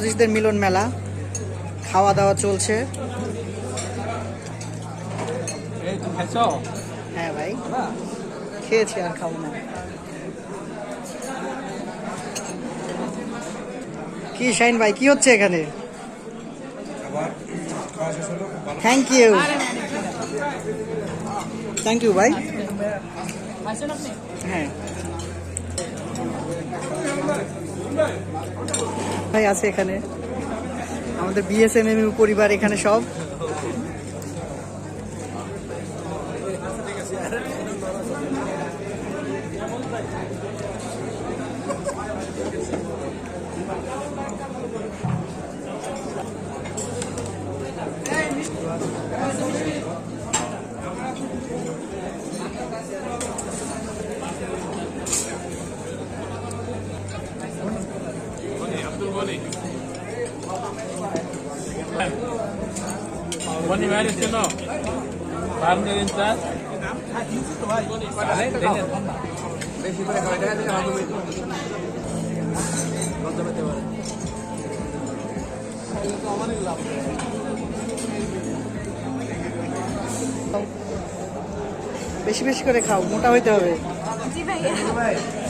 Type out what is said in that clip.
সাইকোলজিস্টদের মিলন মেলা খাওয়া দাওয়া চলছে হ্যাঁ ভাই খেয়েছি আর খাব না কি শাইন ভাই কি হচ্ছে এখানে থ্যাংক ইউ থ্যাংক ইউ ভাই হ্যাঁ ভাই আছে এখানে। আমাদের বিএসএমএমইউ পরিবার এখানে সব। বনি ম্যারেজ কেন পার্টনার ইনচার্জ বেশি করে খাওয়াই দেখা যায় আমাকে লজ্জা পেতে পারে বেশি বেশি করে খাও মোটা হইতে হবে। জি ভাইয়া।